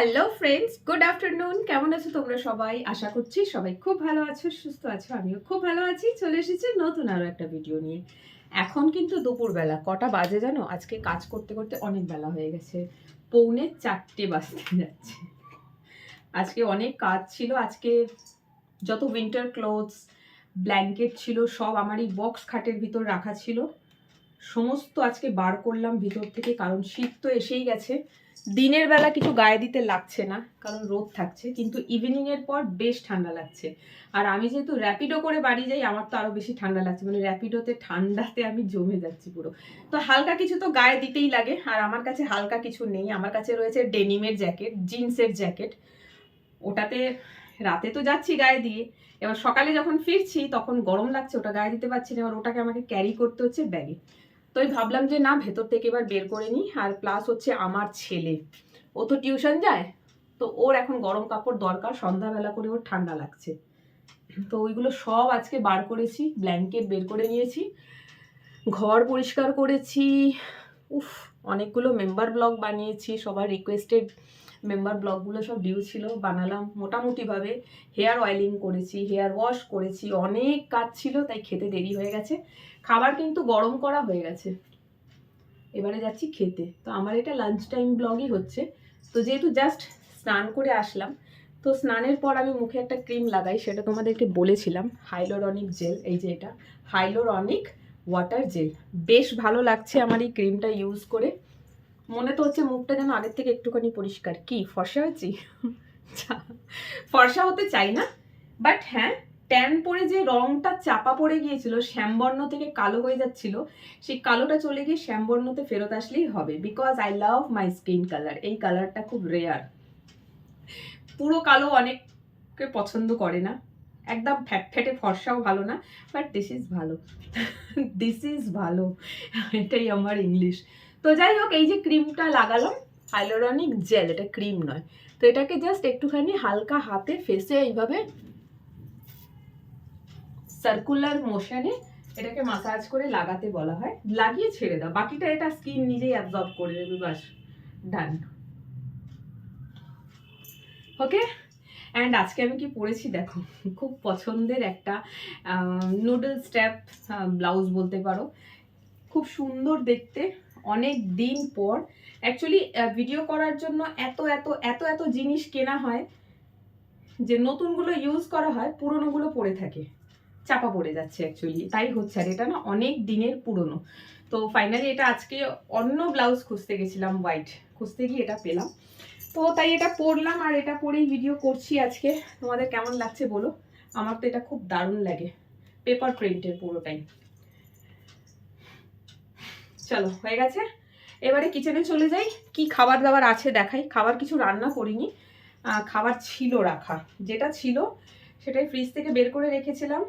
Hello friends good afternoon কেমন আছো তোমরা সবাই? আশা করছি সবাই খুব ভালো আছো, সুস্থ আছো, আমিও খুব ভালো আছি। চলে এসেছি নতুন আরও একটা ভিডিও নিয়ে। এখন কিন্তু দুপুরবেলা, কটা বাজে জানো? আজকে কাজ করতে করতে অনেক বেলা হয়ে গেছে। পৌনে চারটে বাজতে যাচ্ছে। আজকে অনেক কাজ ছিল। আজকে যত উইন্টার ক্লোথস ব্ল্যাঙ্কেট ছিল, সব আমার এই বক্স খাটের ভিতর রাখা ছিল। সমস্ত আজকে বার করলাম ভিতর থেকে, কারণ শীত তো এসেই গেছে। দিনের বেলা কিছু গায়ে দিতে লাগছে না, কারণ রোদ থাকছে, কিন্তু ইভিনিং এর পর বেশ ঠান্ডা লাগছে। আর আমি যেহেতু র্যাপিডো করে বাড়ি যাই, আমার তো আরও বেশি ঠান্ডা লাগছে মানে র্যাপিডোতে ঠান্ডাতে আমি জমে যাচ্ছি পুরো। তো হালকা কিছু তো গায়ে দিতেই লাগে, আর আমার কাছে হালকা কিছু নেই। আমার কাছে রয়েছে ডেনিমের জ্যাকেট, জিন্সের জ্যাকেট। ওটাতে রাতে তো যাচ্ছি গায়ে দিয়ে। এবার সকালে যখন ফিরছি, তখন গরম লাগছে, ওটা গায়ে দিতে পারছি না। এবার ওটাকে আমাকে ক্যারি করতে হচ্ছে ব্যাগে আমি ভাবলাম যে না, ভেতর থেকে এবার বের করে নিই। আর প্লাস হচ্ছে আমার ছেলে। ও তো টিউশন যায়, তো ওর এখন গরম কাপড় দরকার, সন্ধ্যাবেলা করে ওর ঠান্ডা লাগছে। তো ওইগুলো সব আজকে বার করেছি ব্ল্যাঙ্কেট বের করে নিয়েছি, ঘর পরিষ্কার করেছি। উফ, অনেকগুলো মেম্বার ব্লগ বানিয়েছি, সবার রিকোয়েস্টেড মেম্বার ব্লগগুলো সব ডিউ ছিল। বানালাম মোটামুটিভাবে। হেয়ার অয়েলিং করেছি হেয়ার ওয়াশ করেছি, অনেক কাজ ছিল, তাই খেতে দেরি হয়ে গেছে। খাবার কিন্তু গরম করা হয়ে গেছে। এবারে যাচ্ছি খেতে। তো আমার এটা লাঞ্চ টাইম ব্লগই হচ্ছে। তো যেহেতু জাস্ট স্নান করে আসলাম, তো স্নানের পর আমি মুখে একটা ক্রিম লাগাই, সেটা তোমাদেরকে বলেছিলাম। হাইলোরনিক জেল এই যে এটা। হাইলোরনিক ওয়াটার জেল বেশ ভালো লাগছে আমার এই ক্রিমটা ইউজ করে। মনে তো হচ্ছে মুখটা যেন আগের থেকে একটুখানি পরিষ্কার। কি, ফর্সা হয়েছি? ফর্সা হতে চাই না বাট হ্যাঁ ট্যান পরে যে রংটা চাপা পড়ে গিয়েছিল, শ্যামবর্ণ থেকে কালো হয়ে যাচ্ছিল, সেই কালোটা চলে গিয়ে শ্যামবর্ণতে ফেরত আসলেই হবে because I love my skin colour এই কালারটা খুব রেয়ার পুরো কালো অনেককে পছন্দ করে না, একদম ফ্যাট ফ্যাটে ফর্সাও ভালো না বাট দিস ইজ ভালো। দিস ইজ ভালো, এটাই আমার ইংলিশ তো যাই হোক, এই যে ক্রিমটা লাগালাম হাইলোরনিক জেল এটা ক্রিম নয়। তো এটাকে জাস্ট একটুখানি হালকা হাতে ফেসে এইভাবে সার্কুলার মোশনে এটাকে মাসাজ করে লাগাতে বলা হয়। লাগিয়ে ছেড়ে দাও। বাকিটা এটা স্কিন নিজেই অ্যাবজর্ব করে দেবে বাস ডান ওকে অ্যান্ড আজকে আমি কি পরেছি, দেখো, খুব পছন্দের একটা নুডল স্ট্যাপ ব্লাউজ বলতে পারো। খুব সুন্দর দেখতে। অনেক দিন পর। অ্যাকচুয়ালি ভিডিও করার জন্য এত এত এত এত জিনিস কেনা হয় যে নতুনগুলো ইউজ করা হয়, পুরনোগুলো পড়ে থাকে। চাপা পড়ে যাচ্ছে অ্যাকচুয়ালি তাই হচ্ছে, আর এটা না অনেক দিনের পুরনো। তো ফাইনালি এটা আজকে অন্য ব্লাউজ খুঁজতে গেছিলাম হোয়াইট খুঁজতে গিয়ে এটা পেলাম। তো তাই এটা পরলাম আর এটা পরেই ভিডিও করছি আজকে। তোমাদের কেমন লাগছে বলো? আমার তো এটা খুব দারুণ লাগে। পেপার প্রিন্টের পুরোটাই। চলো, হয়ে গেছে? এবারে কিচেনে চলে যাই। কি খাবার দাবার আছে দেখাই। খাবার কিছু রান্না করিনি। খাবার ছিল রাখা। যেটা ছিল, সেটাই ফ্রিজ থেকে বের করে রেখেছিলাম।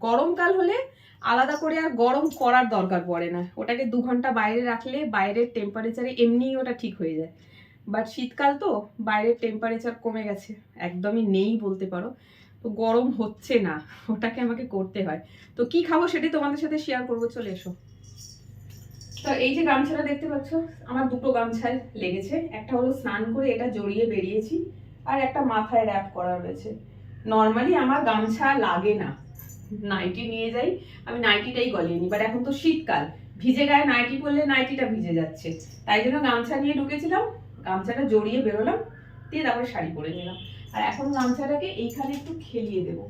গরমকাল হলে আলাদা করে আর গরম করার দরকার পড়ে না। ওটাকে দু ঘণ্টা বাইরে রাখলে বাইরের টেম্পারেচারে এমনিই ওটা ঠিক হয়ে যায়। বাট শীতকাল তো, বাইরের টেম্পারেচার কমে গেছে। একদমই নেই বলতে পারো। তো গরম হচ্ছে না। ওটাকে আমাকে করতে হয়। তো কি খাব সেটাই তোমাদের সাথে শেয়ার করব। চলে এসো। তো এই যে গামছাটা দেখতে পাচ্ছ, আমার দুটো গামছা লেগেছে। একটা হলো স্নান করে এটা জড়িয়ে বেরিয়েছি, আর একটা মাথায় র্যাপ করা রয়েছে। নর্মালি আমার গামছা লাগে না। নাইটি নিয়ে যাই। আমি নাইটিটাই গলিয়ে নিই বাট এখন তো শীতকাল। ভিজে গায়ে নাইটি পরলে নাইটিটা ভিজে যাচ্ছে। তাই জন্য গামছা নিয়ে ঢুকেছিলাম, গামছাটা জড়িয়ে বেরোলাম, দিয়ে তারপরে শাড়ি পরে নিলাম। আর এখন গামছাটাকে এইখানে একটু খেলিয়ে দেবো।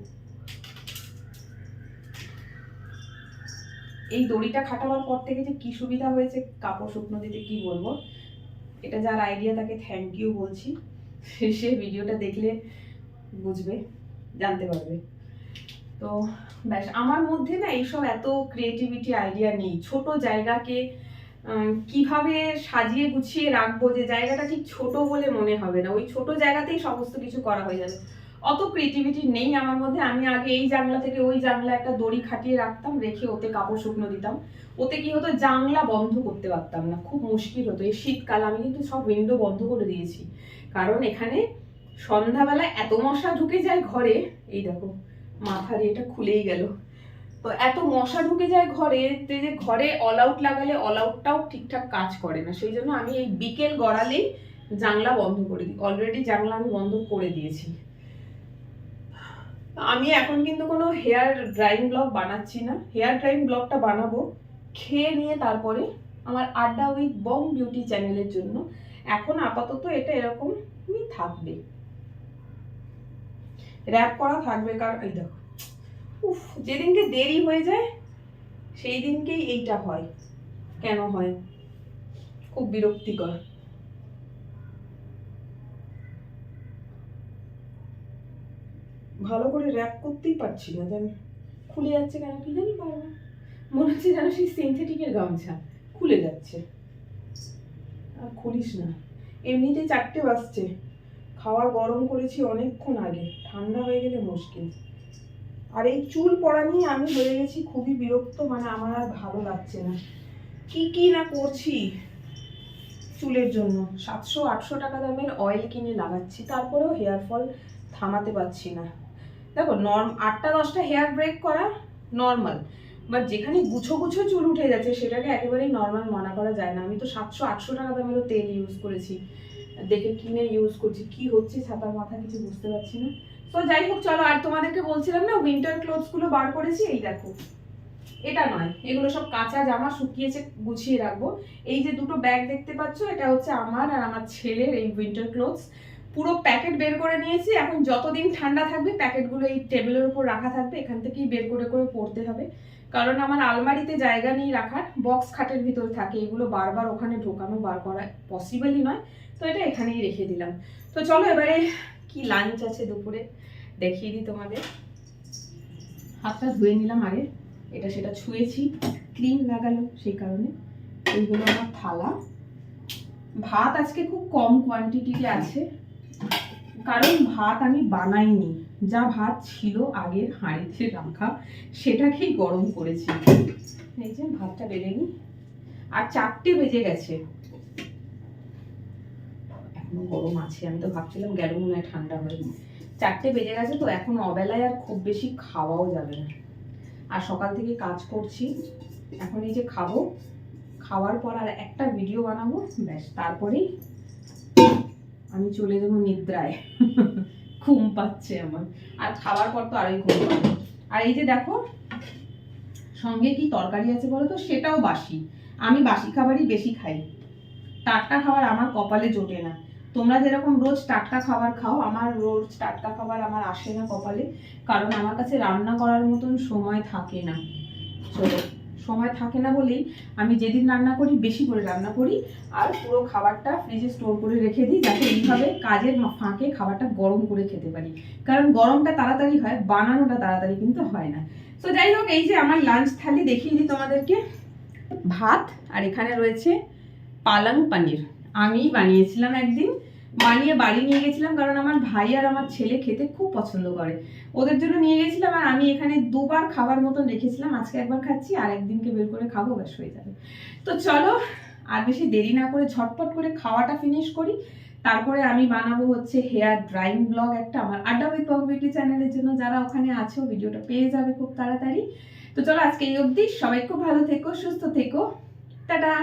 এই দড়িটা খাটাবার পর থেকে যে কি সুবিধা হয়েছে কাপড় শুকনো দিতে কি বলব? এটা যার আইডিয়া তাকে থ্যাংক ইউ বলছি। সে ভিডিওটা দেখলে বুঝবে, জানতে পারবে। তো ব্যাস, আমার মধ্যে না এইসব এত ক্রিয়েটিভিটি আইডিয়া নেই। ছোট জায়গাকে কীভাবে সাজিয়ে গুছিয়ে রাখব যে জায়গাটা ঠিক ছোট বলে মনে হবে না। ওই ছোট জায়গাতেই সমস্ত কিছু করা হয়ে যাবে। অত ক্রিয়েটিভিটি নেই আমার মধ্যে। আমি আগে এই জানলা থেকে ওই জানলা একটা দড়ি খাটিয়ে রাখতাম, রেখে ওতে কাপড় শুকনো দিতাম। ওতে কি হতো, জানলা বন্ধ করতে পারতাম না। খুব মুশকিল হতো। এই শীতকাল আমি কিন্তু সব উইন্ডো বন্ধ করে দিয়েছি। কারণ এখানে সন্ধ্যাবেলা এত মশা ঢুকে যায় ঘরে, এই দেখো মাথার এটা খুলেই গেল। তো এত মশা ঢুকে যায় ঘরে যে ঘরে অল আউট লাগালে অল আউটটাও ঠিকঠাক কাজ করে না। সেই জন্য আমি এই বিকেল গড়ালেই জানলা বন্ধ করে দিই। অলরেডি জানলা আমি বন্ধ করে দিয়েছি। আমি এখন কিন্তু কোনো হেয়ার ড্রাইং ব্লগ বানাচ্ছি না। হেয়ার ড্রাইং ব্লগটা বানাবো, খেয়ে নিয়ে তারপরে আমার আড্ডা উইথ বং বিউটি চ্যানেলের জন্য। এখন আপাতত এটা এরকমই থাকবে। র্যাপ করা থাকবে, কারণ এই দেখো, উফ, যেদিনকে দেরি হয়ে যায় সেই দিনকেই এইটা হয়। কেন হয়? খুব বিরক্তিকর। ভালো করে র্যাপ করতেই পারছি না জানি খুলে যাচ্ছে কেন কি জানি বারবার মনে হচ্ছে যেন সেই সিনথেটিকের গামছা খুলে যাচ্ছে। আর খুলিস না। এমনিতে চারটে বাজছে। খাওয়ার গরম করেছি অনেকক্ষণ আগে। ঠান্ডা হয়ে গেলে মুশকিল। আর এই চুল পড়া নিয়ে আমি হয়ে গেছি খুবই বিরক্ত মানে আমার আর ভালো লাগছে না। কি কি না করছি চুলের জন্য? সাতশো, আটশো টাকা দামের অয়েল কিনে লাগাচ্ছি, তারপরেও হেয়ার ফল থামাতে পারছি না। দেখো নর্ম আটটা দশটা হেয়ার ব্রেক করা নর্মাল বাট যেখানে গুছো গুছো চুল উঠে যাচ্ছে সেটাকে একেবারেই নর্মাল মানা করা যায় না। আমি তো সাতশো, আটশো টাকা দামেরও তেল ইউজ করেছি। দেখে কিনে ইউজ করছি, কি হচ্ছে ছাতার মাথা কিছু বুঝতে পারছি না। তো যাই হোক, চলো, আর তোমাদেরকে বলছিলাম না উইন্টার ক্লোথসগুলো বার করেছি, এই দেখো। এটা নয়, এগুলো সব কাঁচা জামা শুকিয়েছে, গুছিয়ে রাখব। এই যে দুটো ব্যাগ দেখতে পাচ্ছ, এটা হচ্ছে আমার আর আমার ছেলের এই উইন্টার ক্লোথস পুরো প্যাকেট বের করে নিয়েছি। এখন যতদিন ঠান্ডা থাকবে, প্যাকেটগুলো এই টেবিলের উপর রাখা থাকবে। এখান থেকেই বের করে করে পড়তে হবে। কারণ আমার আলমারিতে জায়গা নেই রাখার, বক্স খাটের ভিতর থাকে। এগুলো বারবার ওখানে ঢোকানো বার করা পসিবলই নয়। তো এটা এখানেই রেখে দিলাম। তো চলো এবারে কি লাঞ্চ আছে দুপুরে দেখিয়ে দিই তোমাদের। হাতটা ধুয়ে নিলাম আগে। এটা সেটা ছুঁয়েছি। ক্রিম লাগালো সেই কারণে। এইগুলো আমার থালা। ভাত আজকে খুব কম কোয়ান্টিটিতে আছে। কারণ ভাত আমি বানাইনি। যা ভাত ছিল আগের হাঁড়িতে রাখা, সেটাকেই গরম করেছি। এই যে ভাতটা বেড়ে নি। আর চারটে বেজে গেছে। এখনও গরম আছে। আমি তো ভাবছিলাম গেল হয় ঠান্ডা হয়নি। চারটে বেজে গেছে তো এখন অবেলায় আর খুব বেশি খাওয়াও যাবে না। আর সকাল থেকে কাজ করছি। এখন এই যে খাব। খাওয়ার পর আর একটা ভিডিও বানাবো। ব্যাস, তারপরেই আমি চলে যাব নিদ্রায়। ঘুম পাচ্ছে আমার। আর খাওয়ার পর তো আরোই ঘুম পাবে। আর এই যে দেখো, সঙ্গে কি তরকারি আছে বলো তো? সেটাও বাসি। আমি বাসি খাবারই বেশি খাই। টাটকা খাবার আমার কপালে জোটে না। তোমরা যেরকম রোজ টাটকা খাবার খাও, আমার রোজ টাটকা খাবার আমার আসে না কপালে। কারণ আমার কাছে রান্না করার মতন সময় থাকে না। চলো। সময় থাকে না বলেই আমি যেদিন রান্না করি, বেশি করে রান্না করি। আর পুরো খাবারটা ফ্রিজে স্টোর করে রেখে দিই, যাতে এইভাবে কাজের ফাঁকে খাবারটা গরম করে খেতে পারি। কারণ গরমটা তাড়াতাড়ি হয়, বানানোটা তাড়াতাড়ি কিন্তু হয় না। তো যাই হোক, এই যে আমার লাঞ্চ থালি, দেখিয়ে দিই তোমাদেরকে। ভাত, আর এখানে রয়েছে পালং পানির। আমিই বানিয়েছিলাম একদিন। বানিয়ে বাড়ি নিয়ে গেছিলাম কারণ আমার ভাই আর আমার ছেলে খেতে খুব পছন্দ করে। ওদের জন্য নিয়ে গেছিলাম আর আমি এখানে দুবার খাবার মতন রেখেছিলাম। আজকে একবার খাচ্ছি, আর একদিনকে বের করে খাব, ব্যাস হয়ে যাবে। তো চলো, আর বেশি দেরি না করে ঝটপট করে খাওয়াটা ফিনিশ করি। তারপরে আমি বানাবো হচ্ছে হেয়ার ড্রাইং ব্লগ একটা আমার আড্ডা উইথ বিউটি চ্যানেলের জন্য। যারা ওখানে আছো, ভিডিওটা পেয়ে যাবে খুব তাড়াতাড়ি। তো চলো আজকে এই অবধি। সবাই খুব ভালো থেকো, সুস্থ থেকো। টাটা!